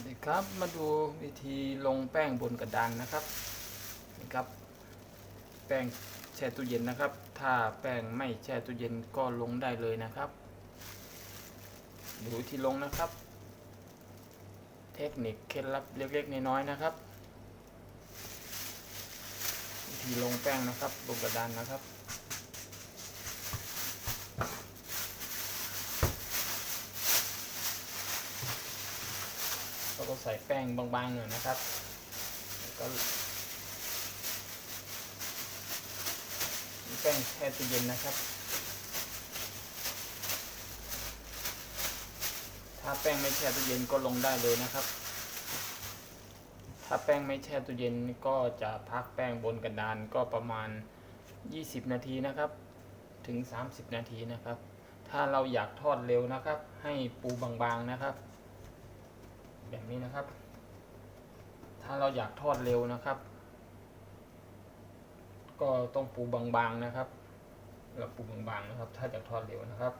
วัสดีครับมาดูวิธีลงแป้งบนกระดานนะครับนี่ครับ แป้งแช่ตู้เย็นนะครับ ถ้าแป้งไม่แช่ตู้เย็นก็ลงได้เลยนะครับดูวิธีลงนะครับ เทคนิคเคล็ดลับเล็กๆน้อยๆนะครับ วิธีลงแป้งนะครับบนกระดานนะครับ เรา ก็ใส่แป้งบางๆหน่อยนะครับแล้วก็แป้งแช่ตู้เย็นนะครับ ถ้าแป้งไม่แช่ตู้เย็นก็ลงได้เลยนะครับ ถ้าแป้งไม่แช่ตู้เย็นก็จะพักแป้งบนกระดานก็ประมาณ 20 นาทีนะครับ ถึง 30 นาทีนะครับ ถ้าเราอยากทอดเร็วนะครับ ให้ปูบางๆนะครับ แบบนี้นะครับ ถ้าเราอยากทอดเร็วนะครับ ก็ต้องปูบางๆนะครับ เราปูบางๆนะครับ ถ้าอยากทอดเร็วนะครับ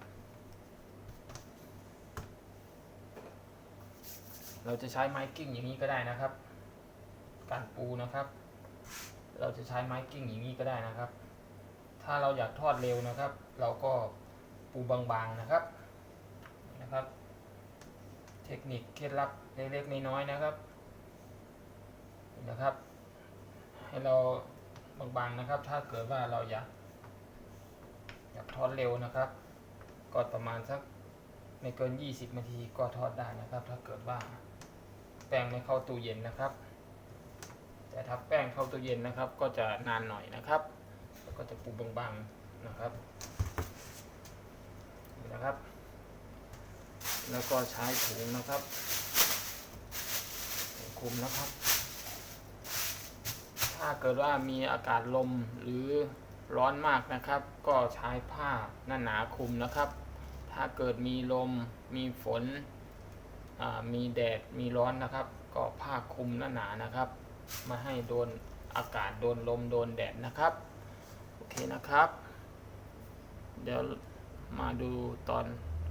เราจะใช้ไม้กิ้งอย่างนี้ก็ได้นะครับ การปูนะครับ เราจะใช้ไม้กิ้งอย่างนี้ก็ได้นะครับ ถ้าเราอยากทอดเร็วนะครับ เราก็ปูบางๆนะครับนะครับ เทคนิคเคล็ดลับเล็กๆน้อยๆนะครับนะครับ ให้เราบางๆนะครับ ถ้าเกิดว่าเราอยากอยากทอดเร็วนะครับ ก็ประมาณสักไม่เกิน 20นาทีก็ทอดได้นะครับ ถ้าเกิดว่าแป้งไม่เข้าตู้เย็นนะครับ แต่ถ้าแป้งเข้าตู้เย็นนะครับ ก็จะนานหน่อยนะครับแล้วก็จะปูบางๆนะครับนะครับ แล้วก็ใช้ถุงนะครับคลุมนะครับ ถ้าเกิดว่ามีอากาศลมหรือร้อนมากนะครับ ก็ใช้ผ้าหนาหนาคลุมนะครับ ถ้าเกิดมีลมมีฝนมีแดดมีร้อนนะครับ ก็ผ้าคลุมหนาหนาๆนะครับมาให้โดนอากาศโดนลมโดนแดดนะครับโอเคนะครับ เดี๋ยวมาดูตอน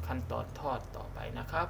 ขั้นตอนทอดต่อไปนะครับ